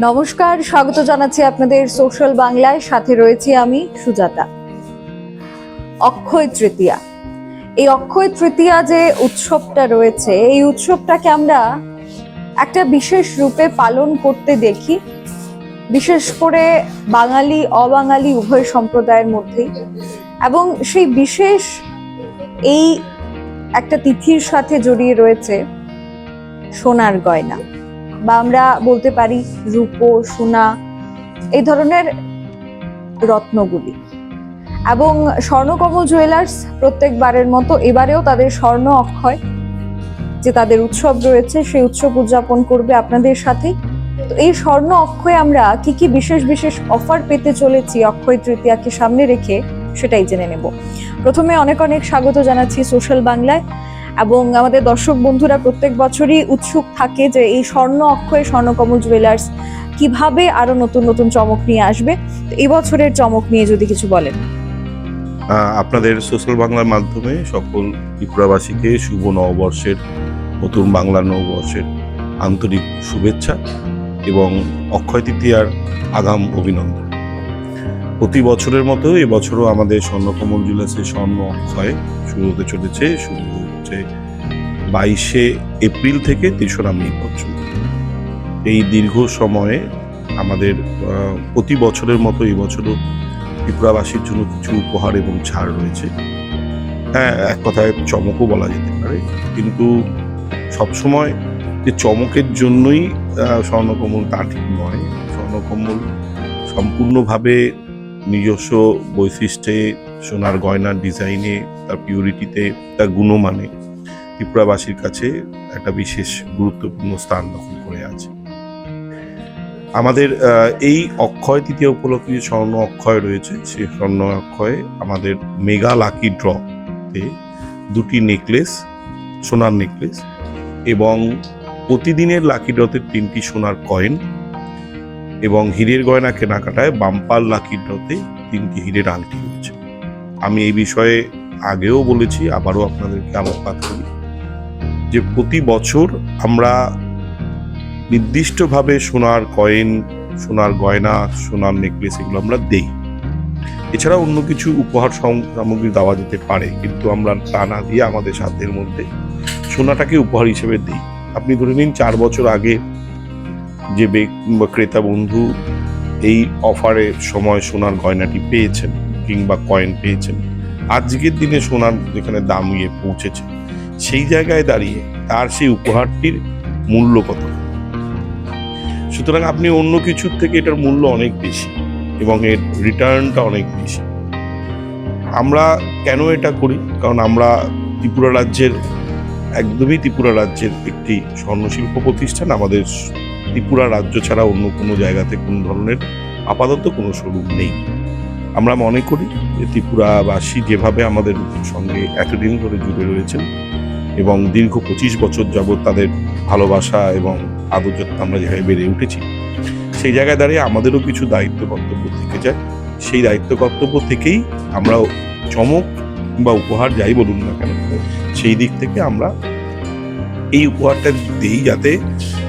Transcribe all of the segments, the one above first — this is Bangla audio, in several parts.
নমস্কার, স্বাগত জানাচ্ছি আপনাদের সোশ্যাল বাংলায়। সাথে রয়েছি আমি সুজাতা। অক্ষয় তৃতীয়া। এই অক্ষয় তৃতীয়া যে উৎসবটা রয়েছে, এই উৎসবটাকে আমরা একটা বিশেষ রূপে পালন করতে দেখি। বিশেষ করে বাঙালি, অবাঙালি উভয় সম্প্রদায়ের মধ্যেই। এবং সেই বিশেষ এই একটা তিথির সাথে জড়িয়ে রয়েছে সোনার গয়না। বা আমরা বলতে পারি রূপো, সোনা, এই ধরনের রত্নগুলি। এবং স্বর্ণকমল জুয়েলার্স প্রত্যেকবারের মতো এবারেও তাদের স্বর্ণ অক্ষয় যে তাদের উৎসব রয়েছে, সেই উৎসব উদযাপন করবে আপনাদের সাথেই তো এই স্বর্ণ অক্ষয়ে আমরা কি কি বিশেষ বিশেষ অফার পেতে চলেছি অক্ষয় তৃতীয়াকে সামনে রেখে সেটাই জেনে নেব। প্রথমে অনেক অনেক স্বাগত জানাচ্ছি সোশ্যাল বাংলায়। এবং আমাদের দর্শক বন্ধুরা প্রত্যেক বছরই উৎসুক থাকে যে এই স্বর্ণ অক্ষয় স্বর্ণকমল জুয়েলার্স কীভাবে আরও নতুন নতুন চমক নিয়ে আসবে। এই বছরের চমক নিয়ে যদি কিছু বলেন। আপনাদের সোশ্যাল বাংলার মাধ্যমে সকল ত্রিপুরাবাসীকে শুভ নববর্ষের, নতুন বাংলা নববর্ষের আন্তরিক শুভেচ্ছা এবং অক্ষয় তৃতীয়ার আগাম অভিনন্দন। প্রতি বছরের মতো এবছরও আমাদের স্বর্ণকমল জুয়েলার্সের স্বর্ণ অক্ষয় শুরু হতে চলেছে, শুরু হচ্ছে বাইশে এপ্রিল থেকে তেসরা মে পর্যন্ত। এই দীর্ঘ সময়ে আমাদের প্রতি বছরের মতো এবছরও ত্রিপুরাবাসীর জন্য কিছু উপহার এবং ছাড় রয়েছে। হ্যাঁ এক কথায় চমকও বলা যেতে পারে। কিন্তু সবসময় যে চমকের জন্যই স্বর্ণকমল তা ঠিক নয়। স্বর্ণকমল সম্পূর্ণভাবে নিজস্ব বৈশিষ্ট্যে, সোনার গয়নার ডিজাইনে, তার পিউরিটিতে তার গুণমানে ত্রিপুরাবাসীর কাছে একটা বিশেষ গুরুত্বপূর্ণ স্থান দখল করে আছে। আমাদের এই অক্ষয়, তৃতীয় উপলক্ষে স্বর্ণ অক্ষয় রয়েছে সেই স্বর্ণ অক্ষয়ে আমাদের মেগা লাকি ড্রতে দুটি নেকলেস সোনার নেকলেস এবং প্রতিদিনের লাকি ড্রতে তিনটি সোনার কয়েন এবং হীরের গয়না কেনাকাটায় বাম্পার লাকি ড্রতে তিনটি হীরের আংটি রয়েছে। আমি এই বিষয়ে আগেও বলেছি, আবারও আপনাদেরকে আলোকপাত করি যে প্রতি বছর আমরা নির্দিষ্টভাবে সোনার কয়েন, সোনার গয়না, সোনার নেকলেস এগুলো আমরা দেই। এছাড়া অন্য কিছু উপহার সামগ্রী দেওয়া যেতে পারে, কিন্তু আমরা তা না দিয়ে আমাদের সাধ্যের মধ্যে সোনাটাকে উপহার হিসেবে দিই। আপনি ধরে নিন, চার বছর আগে যে ক্রেতা বন্ধু এই অফারের সময় সোনার গয়নাটি পেয়েছেন, কিংবা কয়েন পেয়েছেন। আজকের দিনে সোনার যেখানে দাম গিয়ে পৌঁছেছে, সেই জায়গায় দাঁড়িয়ে তার সেই উপহারটির মূল্য কত? সুতরাং আপনি অন্য কিছুর থেকে এটার মূল্য অনেক বেশি, এবং এর রিটার্নটা অনেক বেশি। আমরা কেন এটা করি? কারণ আমরা ত্রিপুরা রাজ্যের, একদমই ত্রিপুরা রাজ্যের একটি স্বর্ণশিল্প প্রতিষ্ঠান, আমাদের ত্রিপুরা রাজ্য ছাড়া অন্য কোনো জায়গাতে কোনো ধরনের আপাতত কোনো শোরুম নেই। আমরা মনে করি যে ত্রিপুরাবাসী যেভাবে আমাদের সঙ্গে এতদিন ধরে জুড়ে রয়েছেন এবং দীর্ঘ পঁচিশ বছর যাবৎ তাদের ভালোবাসা এবং আদর যত্ন আমরা যেভাবে বেড়ে উঠেছি, সেই জায়গায় দাঁড়িয়ে আমাদেরও কিছু দায়িত্ব কর্তব্য থেকে যায়। সেই দায়িত্ব কর্তব্য থেকেই আমরা চমক বা উপহার যাই বলুন না কেন, সেই দিক থেকে আমরা এই উপহারটা দিই যাতে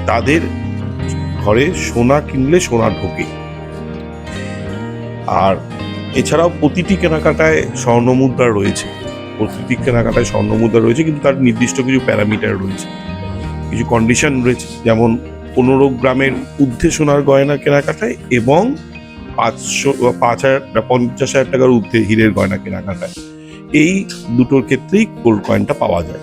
তাদের ঘরে সোনা কিনলে সোনা ঢোকে। আর এছাড়াও প্রতিটি কেনাকাটায় স্বর্ণ মুদ্রা রয়েছে। প্রতিটি কেনাকাটায় স্বর্ণ মুদ্রা রয়েছে, কিন্তু তার নির্দিষ্ট কিছু প্যারামিটার রয়েছে। কিছু কন্ডিশন রয়েছে, যেমন পনেরো গ্রামের ঊর্ধ্বে সোনার গয়না কেনাকাটায় এবং পাঁচশো, পাঁচ হাজার পঞ্চাশ হাজার টাকার ঊর্ধ্বে হীরের গয়না কেনাকাটায়। এই দুটোর ক্ষেত্রেই গোল্ড কয়েনটা পাওয়া যায়।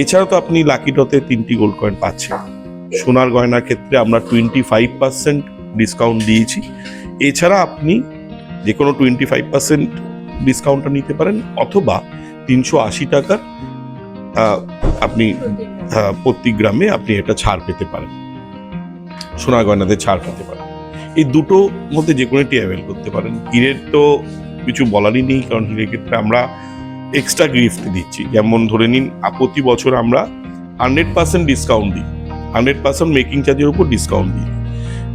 এছাড়াও তো আপনি লাকি ডতে তিনটি গোল্ড কয়েন পাচ্ছেন। সোনার গয়নার ক্ষেত্রে আমরা টোয়েন্টি ফাইভ পার্সেন্ট ডিসকাউন্ট দিয়েছি। এছাড়া আপনি যে কোনো টোয়েন্টি ফাইভ পার্সেন্ট ডিসকাউন্টটা নিতে পারেন, অথবা তিনশো আশি টাকার আপনি প্রতি গ্রামে আপনি এটা ছাড় পেতে পারেন। সোনা গয়নাতে ছাড় পেতে পারেন। এই দুটো মধ্যে যে কোনো একটি অ্যাভেল করতে পারেন। হীরের তো কিছু বলারই নেই, কারণ হীরের ক্ষেত্রে আমরা এক্সট্রা গিফট দিচ্ছি। যেমন ধরে নিন প্রতি বছর আমরা হান্ড্রেড পার্সেন্ট ডিসকাউন্ট দিই। হান্ড্রেড পার্সেন্ট মেকিং চার্জের উপর ডিসকাউন্ট দিই।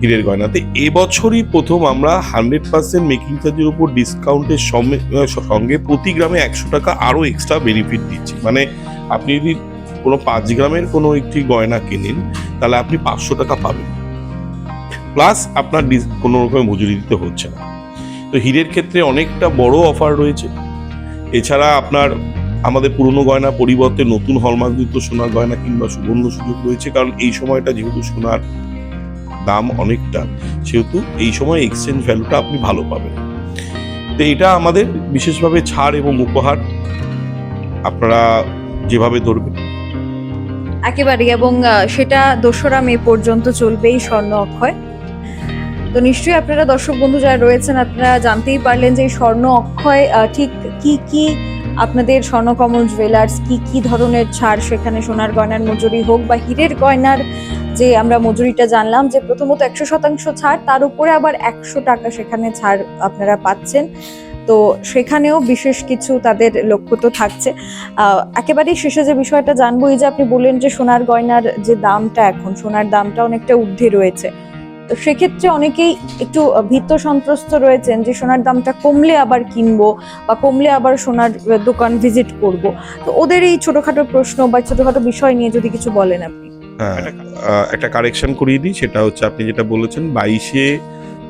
হীরের গয়নাতে। এবছরই প্রথম আমরা হান্ড্রেড পার্সেন্ট মেকিং চার্জের উপর ডিসকাউন্টের সঙ্গে প্রতি গ্রামে একশো টাকা আরও এক্সট্রা বেনিফিট দিচ্ছি। মানে আপনি যদি কোনো পাঁচ গ্রামের কোনো একটি গয়না কেনেন, তাহলে আপনি পাঁচশো টাকা পাবেন। প্লাস আপনার ডিস- কোনো রকমের মজুরি দিতে হচ্ছে না। তো হীরের ক্ষেত্রে অনেকটা বড় অফার রয়েছে। এছাড়া আপনার আমাদের পুরনো গয়না পরিবর্তে নতুন হলমার্কযুক্ত সোনার গয়না কিংবা সুবর্ণ সুযোগ রয়েছে, কারণ এই সময়টা যেহেতু সোনার দাম অনেকটা, সেহেতু এই সময় এক্সচেঞ্জ ভ্যালুটা আপনি ভালো পাবেন। তো এটা আমাদের বিশেষভাবে ছাড় এবং উপহার। আপনারা যেভাবে ধরবেন একেবারেই, এবং সেটা দোসরা মে পর্যন্ত চলবে এই স্বর্ণ অক্ষয়। তো নিশ্চয়ই আপনারা দর্শক বন্ধু যারা রয়েছেন, আপনারা জানতেই পারলেন যে এই স্বর্ণ অক্ষয় ঠিক কি কি আপনাদের স্বর্ণকমল জুয়েলার্স কি কি ধরনের ছাড় সেখানে সোনার গয়নার মজুরি হোক বা হীরের গয়নার যে আমরা মজুরিটা জানলাম যে প্রথমত একশো শতাংশ ছাড়, তার উপরে আবার একশো টাকা সেখানে ছাড় আপনারা পাচ্ছেন। তো সেখানেও বিশেষ কিছু তাদের লক্ষ্য তো থাকছে। একেবারেই শেষে যে বিষয়টা জানব, এই যে আপনি বললেন যে সোনার গয়নার যে দামটা এখন, সোনার দামটা অনেকটা ঊর্ধ্বে রয়েছে। তো সেক্ষেত্রে অনেকেই একটু ভীত সন্ত্রস্ত রয়েছেন যে সোনার দামটা কমলে আবার কিনবো বা কমলে আবার সোনার দোকান ভিজিট করব। তো ওদের এই ছোটখাটো প্রশ্ন বা ছোটখাটো বিষয় নিয়ে যদি কিছু বলেন আপনি। হ্যাঁ একটা কারেকশন করিয়ে দিই সেটা হচ্ছে আপনি যেটা বলেছেন বাইশে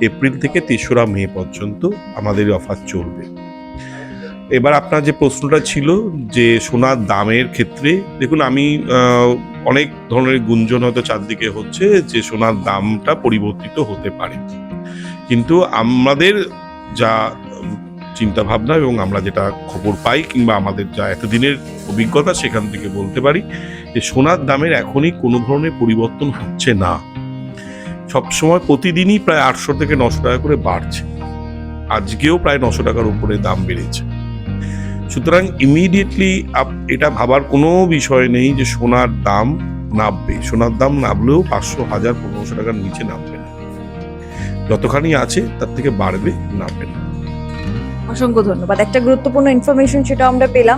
এপ্রিল থেকে তেসরা মে পর্যন্ত আমাদের অফার চলবে। এবার আপনার যে প্রশ্নটা ছিল যে সোনার দামের ক্ষেত্রে দেখুন আমি অনেক ধরনের গুঞ্জন হয়তো চারদিকে হচ্ছে যে সোনার দামটা পরিবর্তিত হতে পারে। কিন্তু আমাদের যা চিন্তা ভাবনা এবং আমরা যেটা খবর পাই কিংবা আমাদের যা এতদিনের অভিজ্ঞতা সেখান থেকে বলতে পারি যে সোনার দামের এখনই কোনো ধরনের পরিবর্তন হচ্ছে না। সবসময় প্রতিদিনই প্রায় আটশো থেকে নশো টাকা করে বাড়ছে। আজকেও প্রায় নশো টাকার উপরে দাম বেড়েছে। সুতরাং ইমিডিয়েটলি এটা ভাবার কোনো বিষয় নেই যে সোনার দাম নামবে। সোনার দাম নামলেও পাঁচশো হাজার পনেরোশো টাকার নিচে নামবে না। যতখানি আছে তার থেকে বাড়বে, নামবে না। অসংখ্য ধন্যবাদ। একটা গুরুত্বপূর্ণ ইনফরমেশন সেটা আমরা পেলাম।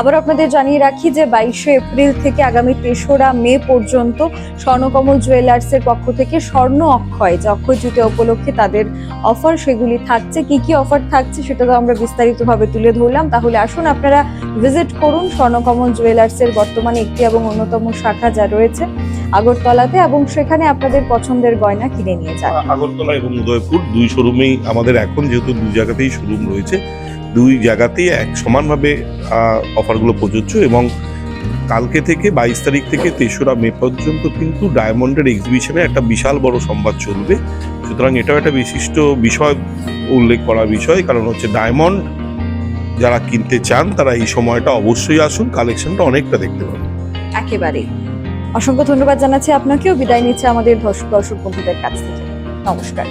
আবার আপনাদের জানিয়ে রাখি যে বাইশে এপ্রিল থেকে আগামী তেসরা মে পর্যন্ত স্বর্ণকমল জুয়েলার্সের পক্ষ থেকে স্বর্ণ অক্ষয় যে অক্ষয় তৃতীয়া উপলক্ষে তাদের অফার সেগুলি থাকছে। কি কি অফার থাকছে সেটা তো আমরা বিস্তারিতভাবে তুলে ধরলাম। তাহলে আসুন আপনারা ভিজিট করুন স্বর্ণকমল জুয়েলার্সের বর্তমানে একটি এবং অন্যতম শাখা যা রয়েছে। আগরতলাতে এবং সেখানে আপনাদের পছন্দের গয়না কিনে নিয়ে যান। আগরতলা এবং উদয়পুর দুই শোরুমেই আমাদের এখন যেহেতু দুই জায়গাতেই শোরুম রয়েছে দুই জায়গাতেই এক সমানভাবে অফারগুলো প্রযোজ্য এবং কালকে থেকে বাইশ তারিখ থেকে তেসরা মে পর্যন্ত কিন্তু ডায়মন্ডের এক্সিবিশনে একটা বিশাল বড় সংবাদ চলবে। সুতরাং এটাও একটা বিশিষ্ট বিষয় উল্লেখ করার বিষয় কারণ হচ্ছে ডায়মন্ড যারা কিনতে চান তারা এই সময়টা অবশ্যই আসুন কালেকশনটা অনেকটা দেখতে পাবেন। একেবারেই। অসংখ্য ধন্যবাদ জানাচ্ছি। আপনাকেও বিদায় নিচ্ছে আমাদের দর্শক বন্ধুদের কাছ থেকে। নমস্কার।